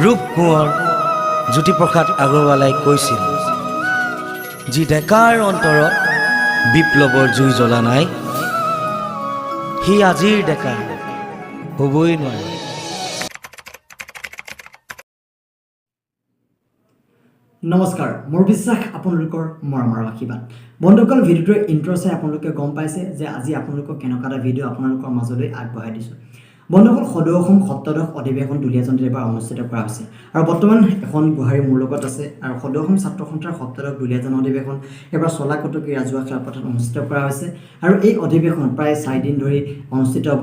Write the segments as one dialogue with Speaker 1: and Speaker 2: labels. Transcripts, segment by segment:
Speaker 1: ৰূপ কোঁৱৰ জ্যোতিপ্ৰসাদ আগৰৱালাই কৈছিল যি ডেকাৰ অন্তৰত বিপ্লৱৰ জুই জ্বলা নাই সি আজিৰ ডেকা হ'বই নোৱাৰে।
Speaker 2: নমস্কাৰ মোৰ বিশ্বাস আপোনালোকৰ মৰমৰ আশীৰ্বাদ। বন্ধুসকল ভিডিঅ'টোৰ ইণ্ট্ৰ চাই আপোনালোকে গম পাইছে যে আজি আপোনালোকক কেনেকুৱা এটা ভিডিঅ' আপোনালোকৰ মাজলৈ আগবঢ়াই দিছোঁ। বন্ধুসকল সদৌ অসম সপ্তদশ অধিৱেশন দুলীয়াজানত এইবাৰ অনুষ্ঠিত কৰা হৈছে। আৰু বৰ্তমান এখন গুৱাহাৰী মোৰ লগত আছে আৰু সদৌ অসম ছাত্ৰ সন্থাৰ সপ্তদশ দুলীয়াজান অধিৱেশন এইবাৰ চলাকটকী ৰাজহুৱা খেলপথাৰত অনুষ্ঠিত কৰা হৈছে। আৰু এই অধিৱেশন প্ৰায় চাৰিদিন ধৰি অনুষ্ঠিত হ'ব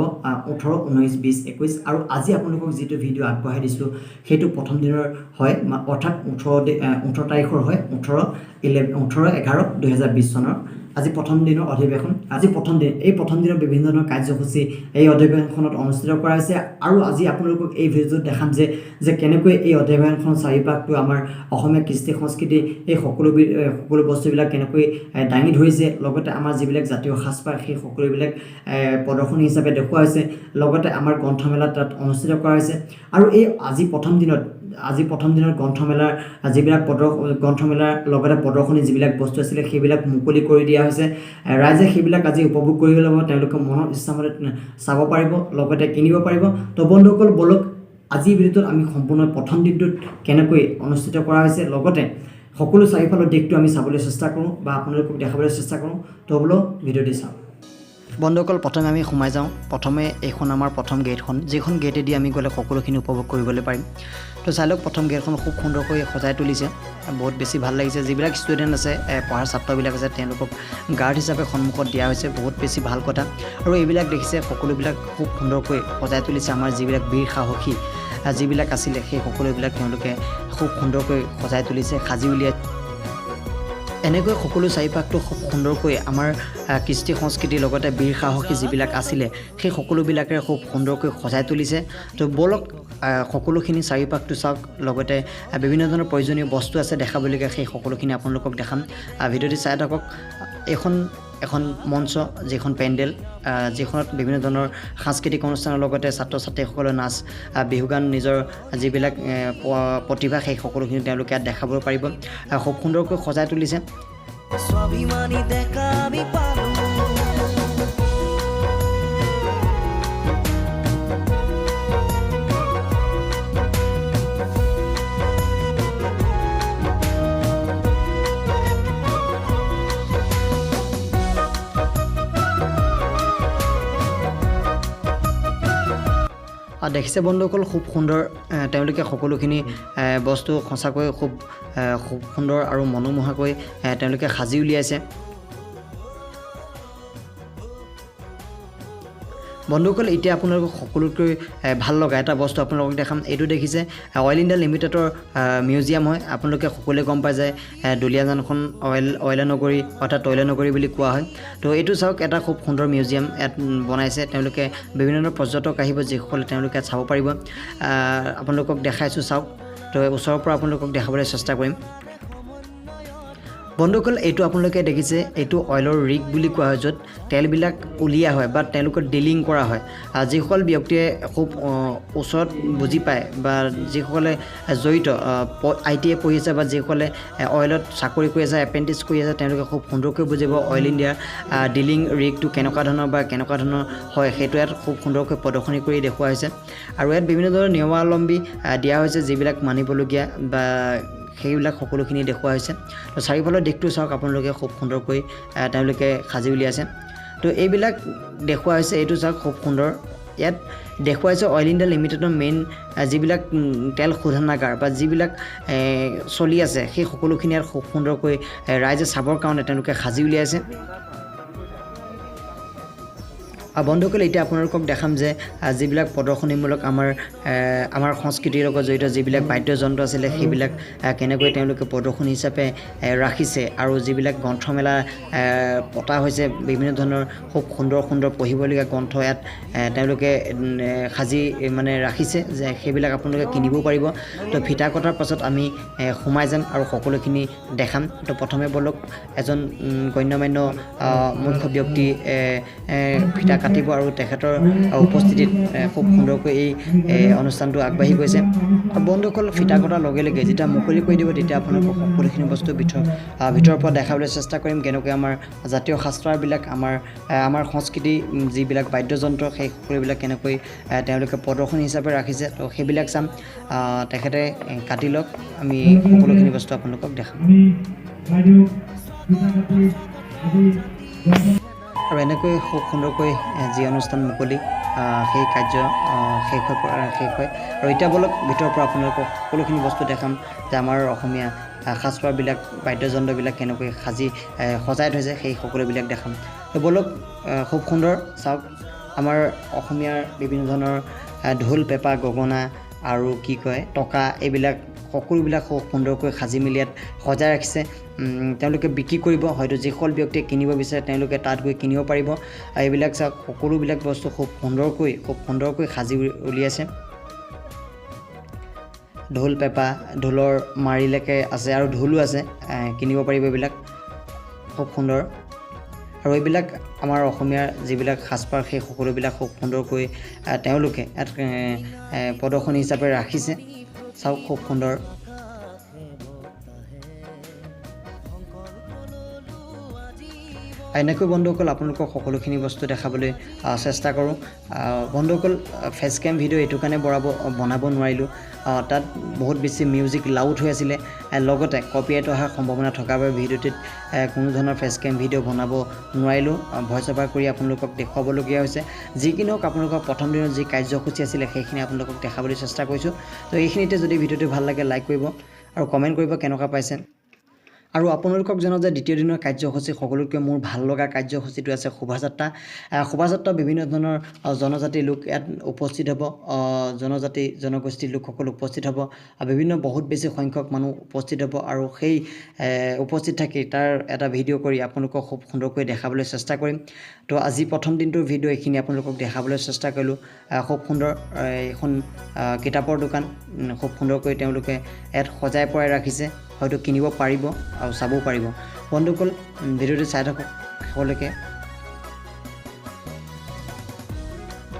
Speaker 2: ওঠৰ ঊনৈছ বিছ একৈছ আৰু আজি আপোনালোকক যিটো ভিডিঅ' আগবঢ়াই দিছোঁ সেইটো প্ৰথম দিনৰ হয় অৰ্থাৎ ওঠৰ ওঠৰ তাৰিখৰ হয় ওঠৰ ইলেভেন ওঠৰ এঘাৰ দুহেজাৰ বিছ চনৰ। আজি প্ৰথম দিনৰ অধিৱেশন, আজি প্ৰথম দিন, এই প্ৰথম দিনৰ বিভিন্ন ধৰণৰ কাৰ্যসূচী এই অধিৱেশনখনত অনুষ্ঠিত কৰা হৈছে। আৰু আজি আপোনালোকক এই ভিডিঅ'টোত দেখাম যে যে কেনেকৈ এই অধিৱেশনখনৰ চাৰিপাশটো আমাৰ অসমীয়া কৃষ্টি সংস্কৃতি, এই সকলো সকলো বস্তুবিলাক কেনেকৈ দাঙি ধৰিছে, লগতে আমাৰ যিবিলাক জাতীয় সাজপাৰ সেই সকলোবিলাক প্ৰদৰ্শনী হিচাপে দেখুওৱা হৈছে, লগতে আমাৰ গ্ৰন্থমেলা তাত অনুষ্ঠিত কৰা হৈছে। আৰু এই আজি প্ৰথম দিনত আজি প্ৰথম দিনত গ্ৰন্থমেলাৰ, যিবিলাক প্ৰদৰ্শ গ্ৰন্থমেলাৰ লগতে প্ৰদৰ্শনী যিবিলাক বস্তু আছিলে, সেইবিলাক মুকলি কৰি দিয়া হৈছে। ৰাইজে সেইবিলাক আজি উপভোগ কৰিব ল'ব তেওঁলোকে মনৰ ইচ্ছামতে চাব পাৰিব, লগতে কিনিব পাৰিব। তো বন্ধুসকল, বলক, আজিৰ ভিডিঅ'টোত আমি সম্পূৰ্ণ প্ৰথম দিনটোত কেনেকৈ অনুষ্ঠিত কৰা হৈছে, লগতে সকলো চাৰিওফালৰ দিশটো আমি চাবলৈ চেষ্টা কৰোঁ বা আপোনালোকক দেখাবলৈ চেষ্টা কৰোঁ। তো বোলো ভিডিঅ'টি চাওঁ। বন্ধুসকল, প্ৰথমে আমি সোমাই যাওঁ। প্ৰথমে এইখন আমাৰ প্ৰথম গেটখন। যিখন গেটেদি আমি গ'লে সকলোখিনি উপভোগ কৰিবলৈ পাৰিম। তো চাই লওক, প্ৰথম গেটখন খুব সুন্দৰকৈ সজাই তুলিছে। বহুত বেছি ভালো লাগিছে। যিবিলাক ষ্টুডেণ্ট আছে পঢ়াৰ ছাত্ৰবিলাক আছে, তেওঁলোকক গাৰ্ড হিচাপে সন্মুখত দিয়া হৈছে। বহুত বেছি ভালো কথা। আৰু এইবিলাক দেখিছে, সকলোবিলাক খুব সুন্দৰকৈ সজাই তুলিছে। আমাৰ যিবিলাক বীৰ সাহসী যিবিলাক আছিলে, সেই সকলোবিলাক তেওঁলোকে খুব সুন্দৰকৈ সজাই তুলিছে। সাজি উলিয়াই এনেকৈ সকলো চাৰিপাশটো খুব সুন্দৰকৈ আমাৰ কৃষ্টি সংস্কৃতিৰ লগতে বীৰ সাহসী যিবিলাক আছিলে সেই সকলোবিলাকে খুব সুন্দৰকৈ সজাই তুলিছে। তো ব'লক সকলোখিনি চাৰিওপাশটো চাওক লগতে বিভিন্ন ধৰণৰ প্ৰয়োজনীয় বস্তু আছে দেখাবলগীয়া সেই সকলোখিনি আপোনালোকক দেখাম। ভিডিঅ'টি চাই থাকক। এইখন এখন মঞ্চ যিখন পেণ্ডেল যিখনত বিভিন্ন ধৰণৰ সাংস্কৃতিক অনুষ্ঠানৰ লগতে ছাত্ৰ ছাত্ৰীসকলে নাচ আহ, বিহু গান নিজৰ যিবিলাক প্ৰতিভা সেই সকলোখিনি তেওঁলোকে ইয়াত দেখাব পাৰিব। খুব সুন্দৰকৈ সজাই তুলিছে।
Speaker 3: স্বাভিমানী দেখা
Speaker 2: দেখিছে বন্ধুসকল খুব সুন্দৰ তেওঁলোকে সকলোখিনি বস্তু সঁচাকৈ খুব খুব সুন্দৰ আৰু মনোমোহাকৈ তেওঁলোকে সাজি উলিয়াইছে। বন্ধুসকল এতিয়া আপোনালোকক সকলোতকৈ ভাল লগা এটা বস্তু আপোনালোকক দেখাম। এইটো দেখিছে অইল ইণ্ডিয়া লিমিটেডৰ মিউজিয়াম হয়। আপোনালোকে সকলোৱে গম পায় যে এ, দুলীয়াজানখন অইল অইলা নগৰী অৰ্থাৎ তৈলা নগৰী বুলি কোৱা হয়। তো এইটো চাওক এটা খুব সুন্দৰ মিউজিয়াম। ইয়াত বনাইছে তেওঁলোকে বিভিন্ন ধৰণৰ পৰ্যটক আহিব যিসকলে তেওঁলোকে ইয়াত চাব পাৰিব। আপোনালোকক দেখাইছোঁ চাওক। তো ওচৰৰ পৰা আপোনালোকক দেখাবলৈ চেষ্টা কৰিম। বন্ধুসকল এইটো আপোনালোকে দেখিছে এইটো অইলৰ ৰিগ বুলি কোৱা হয় য'ত তেলবিলাক উলিওৱা হয় বা তেওঁলোকৰ ডিলিং কৰা হয়। যিসকল ব্যক্তিয়ে খুব ওচৰত বুজি পায় বা যিসকলে জড়িত আই টি আই পঢ়ি আছে বা যিসকলে অইলত চাকৰি কৰি আছে এপ্ৰেণ্টিছ কৰি আছে তেওঁলোকে খুব সুন্দৰকৈ বুজিব অইল ইণ্ডিয়াৰ ডিলিং ৰিগটো কেনেকুৱা ধৰণৰ বা কেনেকুৱা ধৰণৰ হয় সেইটো ইয়াত খুব সুন্দৰকৈ প্ৰদৰ্শনী কৰি দেখুওৱা হৈছে। আৰু ইয়াত বিভিন্ন ধৰণৰ নিয়মাৱলম্বী দিয়া হৈছে যিবিলাক মানিবলগীয়া বা সেইবিলাক সকলোখিনি দেখুওৱা হৈছে। তো চাৰিওফালৰ দিশটো চাওক আপোনালোকে খুব সুন্দৰকৈ তেওঁলোকে সাজি উলিয়াইছে। তো এইবিলাক দেখুওৱা হৈছে এইটো চাওক খুব সুন্দৰ। ইয়াত দেখুৱাইছে অইল ইণ্ডিয়া লিমিটেডৰ মেইন যিবিলাক তেল শোধনাগাৰ বা যিবিলাক চলি আছে সেই সকলোখিনি ইয়াত খুব সুন্দৰকৈ ৰাইজে চাবৰ কাৰণে তেওঁলোকে সাজি উলিয়াইছে। বন্ধুসকল এতিয়া আপোনালোকক দেখাম যে যিবিলাক প্ৰদৰ্শনীমূলক আমাৰ আমাৰ সংস্কৃতিৰ লগত জড়িত যিবিলাক বাদ্যযন্ত্ৰ আছিলে সেইবিলাক কেনেকৈ তেওঁলোকে প্ৰদৰ্শনী হিচাপে ৰাখিছে আৰু যিবিলাক গ্ৰন্থমেলা পতা হৈছে বিভিন্ন ধৰণৰ খুব সুন্দৰ সুন্দৰ পঢ়িবলগীয়া গ্ৰন্থ ইয়াত তেওঁলোকে সাজি মানে ৰাখিছে যে সেইবিলাক আপোনালোকে কিনিব পাৰিব। তো ফিতা কটাৰ পাছত আমি সোমাই যাম আৰু সকলোখিনি দেখাম। তো প্ৰথমে বলক এজন গণ্যমান্য মুখ্য ব্যক্তি এ, কাটিব আৰু তেখেতৰ উপস্থিতিত খুব সুন্দৰকৈ এই অনুষ্ঠানটো আগবাঢ়ি গৈছে। বন্ধুসকল ফিতা কটাৰ লগে লগে যেতিয়া মুকলি কৰি দিব তেতিয়া আপোনালোকক সকলোখিনি বস্তু ভিতৰ ভিতৰৰ পৰা দেখাবলৈ চেষ্টা কৰিম। কেনেকৈ আমাৰ জাতীয় সাজপাৰবিলাক আমাৰ আমাৰ সংস্কৃতি যিবিলাক বাদ্যযন্ত্ৰ সেই সকলোবিলাক কেনেকৈ তেওঁলোকে প্ৰদৰ্শনী হিচাপে ৰাখিছে তো সেইবিলাক চাম। তেখেতে কাটি লওক আমি সকলোখিনি বস্তু আপোনালোকক দেখাম। আৰু এনেকৈ খুব সুন্দৰকৈ যি অনুষ্ঠান মুকলি সেই কাৰ্য শেষ হৈ শেষ হয়। আৰু এতিয়া বলক ভিতৰৰ পৰা আপোনালোকক সকলোখিনি বস্তু দেখাম যে আমাৰ অসমীয়া সাজপাৰবিলাক বাদ্যযন্ত্ৰবিলাক কেনেকৈ সাজি সজাই থৈছে সেই সকলোবিলাক দেখাম। তো বলক খুব সুন্দৰ চাওক আমাৰ অসমীয়াৰ বিভিন্ন ধৰণৰ ঢোল পেঁপা গগনা আৰু কি কয় টকা এইবিলাক সকলোবিলাক সুন্দৰকৈ সাজি মেলি ইয়াত সজাই ৰাখিছে। তেওঁলোকে বিক্ৰী কৰিব হয়তো যিসকল ব্যক্তিয়ে কিনিব বিচাৰে তেওঁলোকে তাত গৈ কিনিব পাৰিব। আৰু এইবিলাক চাওক সকলোবিলাক বস্তু খুব সুন্দৰকৈ খুব সুন্দৰকৈ সাজি উলিয়াইছে। ঢোল পেঁপা ঢোলৰ মাৰিলৈকে আছে আৰু ঢোলো আছে কিনিব পাৰিব এইবিলাক। খুব সুন্দৰ। আৰু এইবিলাক আমাৰ অসমীয়াৰ যিবিলাক সাজপাৰ সেই সকলোবিলাক খুব সুন্দৰকৈ তেওঁলোকে ইয়াত প্ৰদৰ্শনী হিচাপে ৰাখিছে। চাওক খুব সুন্দৰ এনেকৈ বন্ধুসকল আপোনালোকক সকলোখিনি বস্তু দেখাবলৈ চেষ্টা কৰোঁ। বন্ধুসকল ফেচ কেম ভিডিঅ' এইটো কাৰণে বনাব বনাব নোৱাৰিলোঁ। তাত বহুত বেছি মিউজিক লাউড হৈ আছিলে। লগতে কপিৰাইট অহাৰ সম্ভাৱনা থকাৰ বাবে ভিডিঅ'টিত কোনো ধৰণৰ ফেচ কেম ভিডিঅ' বনাব নোৱাৰিলোঁ। ভইচ অভাৰ কৰি আপোনালোকক দেখুৱাবলগীয়া হৈছে। যি কি নহওক আপোনালোকৰ প্ৰথম দিনত যি কাৰ্যসূচী আছিলে সেইখিনি আপোনালোকক দেখাবলৈ চেষ্টা কৰিছোঁ। তো এইখিনিতে যদি ভিডিঅ'টো ভাল লাগে লাইক কৰিব আৰু কমেণ্ট কৰিব কেনেকুৱা পাইছে। আৰু আপোনালোকক জনাওঁ যে দ্বিতীয় দিনৰ কাৰ্যসূচী সকলোতকৈ মোৰ ভাল লগা কাৰ্যসূচীটো আছে শোভাযাত্ৰা শোভাযাত্ৰা বিভিন্ন ধৰণৰ জনজাতিৰ লোক ইয়াত উপস্থিত হ'ব জনজাতি জনগোষ্ঠীৰ লোকসকল উপস্থিত হ'ব বিভিন্ন বহুত বেছি সংখ্যক মানুহ উপস্থিত হ'ব আৰু সেই উপস্থিত থাকি তাৰ এটা ভিডিঅ' কৰি আপোনালোকক খুব সুন্দৰকৈ দেখাবলৈ চেষ্টা কৰিম। তো আজি প্ৰথম দিনটোৰ ভিডিঅ' এইখিনি আপোনালোকক দেখাবলৈ চেষ্টা কৰিলোঁ। খুব সুন্দৰ এইখন কিতাপৰ দোকান খুব সুন্দৰকৈ তেওঁলোকে ইয়াত সজাই পৰাই ৰাখিছে। হয়তো কিনিব পাৰিব আৰু চাবও পাৰিব। বন্ধুসকল ভিডিঅ'টো চাই থাকক শেষলৈকে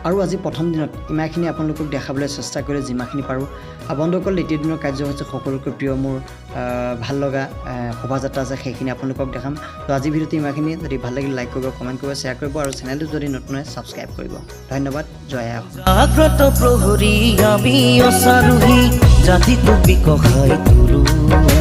Speaker 2: আৰু আজি প্ৰথম দিনত ইমানখিনি আপোনালোকক দেখাবলৈ চেষ্টা কৰিলোঁ যিমানখিনি পাৰোঁ। আৰু বন্ধুসকল, দ্বিতীয় দিনৰ কাৰ্যসূচী সকলোতকৈ প্ৰিয় মোৰ ভালো লগা শোভাযাত্ৰা আছে, সেইখিনি আপোনালোকক দেখাম। তো আজি ভিডিঅ'টো ইমানখিনি। যদি ভালো লাগিল, লাইক কৰিব, কমেণ্ট কৰিব, শ্বেয়াৰ কৰিব আৰু চেনেলটো যদি নতুন হয়, ছাবস্ক্ৰাইব কৰিব। ধন্যবাদ, জয়
Speaker 3: তুলু।